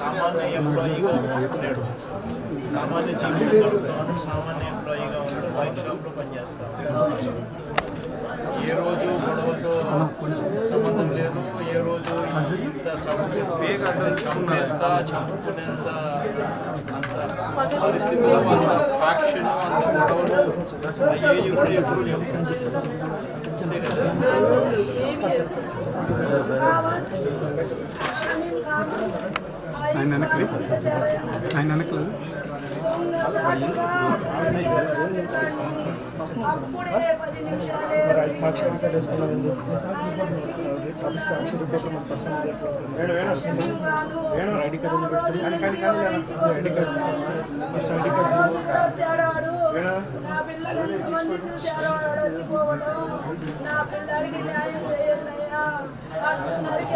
సామాన్య ఎంప్లాయీగా ఉన్నాడు సామాన్య జీవితంలో ఉన్నాడు సామాన్య ఎంప్లాయీగా ఉన్నాడు వైన్ షాప్లో పనిచేస్తాడు ఏ రోజు గొడవతో సంబంధం లేదు ఏ రోజు ఇంత చంపేంత చంపేంత చంపుకునేంత అంత పరిస్థితుల్లో అంత ఫ్యాక్షన్ అంత గొడవలు అయ్యే ఇప్పుడు ఎప్పుడు లేవు అంతే కదా ఆయన వెనక్కి. ఆయన వెనక్కి సాక్షి మాట్లాడేసుకున్నాం అని చెప్పి సాక్షి రిపోర్ట్ మన పర్సన్ వేణు వేణు. వస్తుంది వేణు ఐడి కార్డు పెట్టుకుని కానీ కానీ కానీ ID card. First ID card. తేడాడు Venu. నా పిల్లలు ఎంతమంది చూశారో అలసిపోవడం నా పిల్లడికి న్యాయం చేయాలయ్యా ఆ కృష్ణుడికి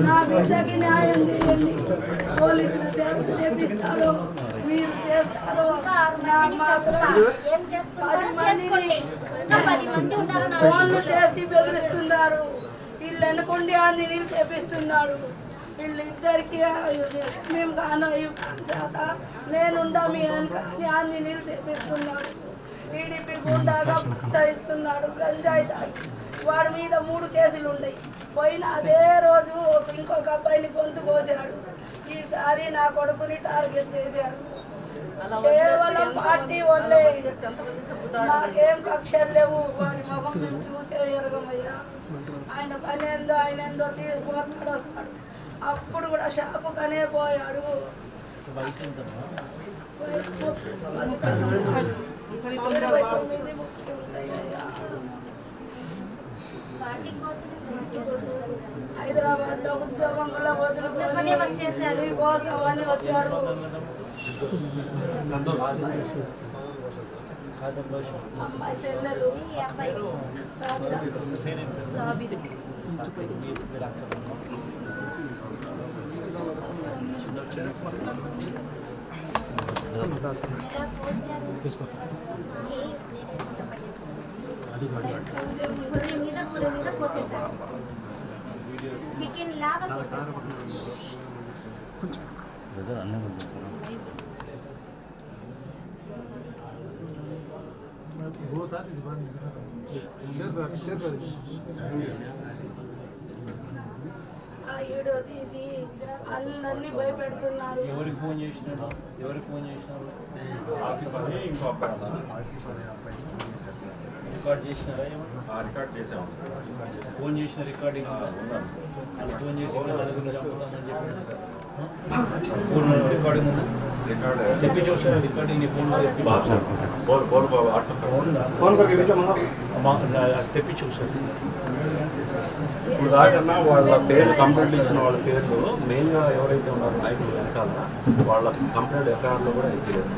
నా బిడ్డకి న్యాయం చేయండి పోలీసులు సేవ చేపిస్తారు మీరు చేస్తారు ఫోన్లు చేసి బెదిరిస్తున్నారు వీళ్ళు అనుకోండి ఆ నీళ్ళు చేపిస్తున్నాడు వీళ్ళు ఇద్దరికి మేము కాను నేనుందా మీ అని నీళ్ళు చేపిస్తున్నాడు టీడీపీ గుండాగా ప్రోత్సహిస్తున్నాడు గంజాయి తాగి వాడి మీద మూడు కేసులు ఉన్నాయి పోయిన అదే రోజు ఇంకొక అబ్బాయిని గొంతు కోసాడు. ఈసారి నా కొడుకుని టార్గెట్ చేశాడు కేవలం పార్టీ వల్లే నాకేం కక్షలు లేవు. వాడి ముఖం నేను చూసే ఎరగమయ్యా. ఆయన పని ఏందో ఆయన ఏందో తీరిపోతాడు వస్తాడు అప్పుడు కూడా షాపుకనే పోయాడు. ఇరవై తొమ్మిది. కోసం అని వచ్చాడు. అమ్మాయి చెల్లెలు చికెన్ లాగా తీసి అందరినీ భయపెడుతున్నారు. ఎవరికి ఫోన్ చేసినాడు? ఎవరికి ఫోన్ చేసినాడు రికార్డ్ చేసినారా? రికార్డ్ చేసాం. ఫోన్ చేసిన రికార్డింగ్. ఫోన్ చేసి చంపుతామని చెప్పి ఫోన్ రికార్డింగ్ చూసారా. రికార్డింగ్ నీ ఫోన్ కొరికి చూసారు ఇప్పుడు దాకన్నా వాళ్ళ పేర్లు కంప్లైంట్ ఇచ్చిన వాళ్ళ పేర్లు మెయిన్గా ఎవరైతే ఉన్నారో నాయకులు వెనకాల వాళ్ళ కంప్లైంట్ ఎఫ్ఐఆర్లో కూడా ఎక్కలేదు